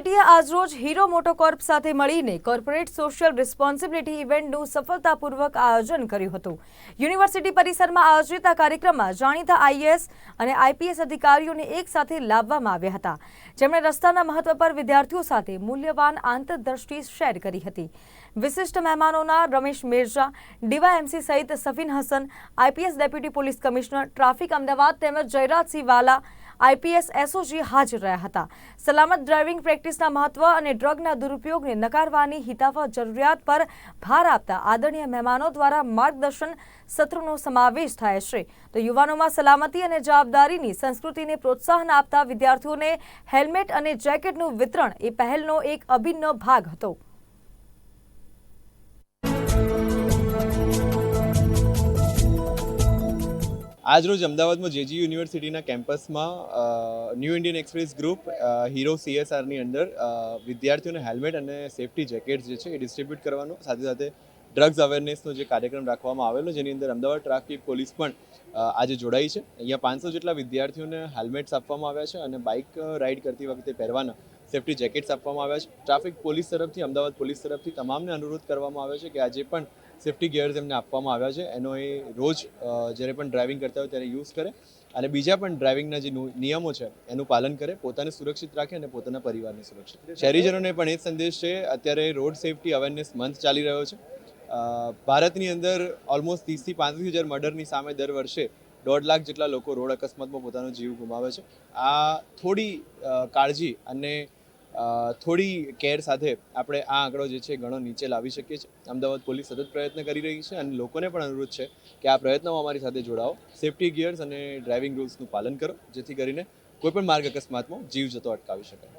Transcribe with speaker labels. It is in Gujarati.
Speaker 1: આજરોજ હીરો મોટોકોર્પ સાથે મળીને કોર્પોરેટ સોશિયલ રિસ્પોન્સિબિલિટી ઇવેન્ટનું સફળતાપૂર્વક આયોજન કર્યું હતું. યુનિવર્સિટી પરિસરમાં આયોજિત આ કાર્યક્રમમાં જાણીતા આઈએએસ અને આઈપીએસ અધિકારીઓને એક સાથે લાવવામાં આવ્યા હતા. જેમણે રસ્તાના મહત્વ પર વિદ્યાર્થીઓ સાથે મૂલ્યવાન આંતરદ્રષ્ટિ શેર કરી હતી. વિશિષ્ટ મહેમાનોના રમેશ મિર્ઝા, ડીવાયએમસી સહિત Safin Hasan, IPS deputy police commissioner traffic Ahmedabad તેમજ જયરાજસિંહ વાલા આઈપીએસ એસઓજી હાજર રહ્યા હતા. સલામત ડ્રાઇવિંગ પ્રેક્ટિસના મહત્વ અને ડ્રગના દુરુપયોગને નકારવાની હિતાવહ જરૂરિયાત પર ભાર આપતા આદરણીય મહેમાનો દ્વારા માર્ગદર્શન સત્રનો સમાવેશ થાય છે. તો યુવાનોમાં સલામતી અને જવાબદારીની સંસ્કૃતિને પ્રોત્સાહન આપતા વિદ્યાર્થીઓને હેલ્મેટ અને જેકેટનું વિતરણ એ પહેલનો એક અભિન્ન ભાગ હતો.
Speaker 2: આજરોજ અમદાવાદમાં જેજી યુનિવર્સિટીના કેમ્પસમાં new Indian express group hero સીએસઆરની અંદર વિદ્યાર્થીઓને હેલ્મેટ અને સેફટી જેકેટ્સ જે છે એ ડિસ્ટ્રીબ્યુટ કરવાનું, સાથે સાથે ડ્રગ્સ અવેરનેસનો જે કાર્યક્રમ રાખવામાં આવેલો, જેની અંદર અમદાવાદ ટ્રાફિક પોલીસ પણ આજે જોડાઈ છે. અહીંયા પાંચસો જેટલા વિદ્યાર્થીઓને હેલ્મેટ્સ આપવામાં આવ્યા છે અને બાઇક રાઇડ કરતી વખતે પહેરવાના સેફટી જેકેટ્સ આપવામાં આવ્યા છે. ટ્રાફિક પોલીસ તરફથી, અમદાવાદ પોલીસ તરફથી તમામને અનુરોધ કરવામાં આવ્યો છે કે આજે પણ સેફટી ગિયર્સ એમને આપવામાં આવ્યા છે. એનો એ રોજ જ્યારે પણ ડ્રાઇવિંગ કરતા હોય ત્યારે યુઝ કરે અને બીજા પણ ડ્રાઇવિંગના જે નિયમો છે, એનું પાલન કરે, પોતાને સુરક્ષિત રાખે અને પોતાના પરિવારને સુરક્ષિત શહેરીજનોને પણ એ સંદેશ છે, અત્યારે રોડ સેફટી અવેરનેસ મંથ ચાલી રહ્યો છે. ભારતની અંદર ઓલમોસ્ટ ત્રીસથી પાંત્રીસ હજાર મર્ડરની સામે દર વર્ષે દોઢ લાખ જેટલા લોકો રોડ અકસ્માતમાં પોતાનો જીવ ગુમાવે છે. આ થોડી કાળજી અને થોડી કેર સાથે આપણે આ આંકડો જે છે ઘણો નીચે લાવી શકીએ છીએ. અમદાવાદ પોલીસ સતત પ્રયત્ન કરી રહી છે અને લોકોને પણ અનુરોધ છે કે આ પ્રયત્નમાં અમારી સાથે જોડાઓ. સેફટી ગિયર્સ અને ડ્રાઇવિંગ રૂલ્સનું પાલન કરો, જેથી કરીને કોઈપણ માર્ગ અકસ્માતમાં જીવ જતો અટકાવી શકાય.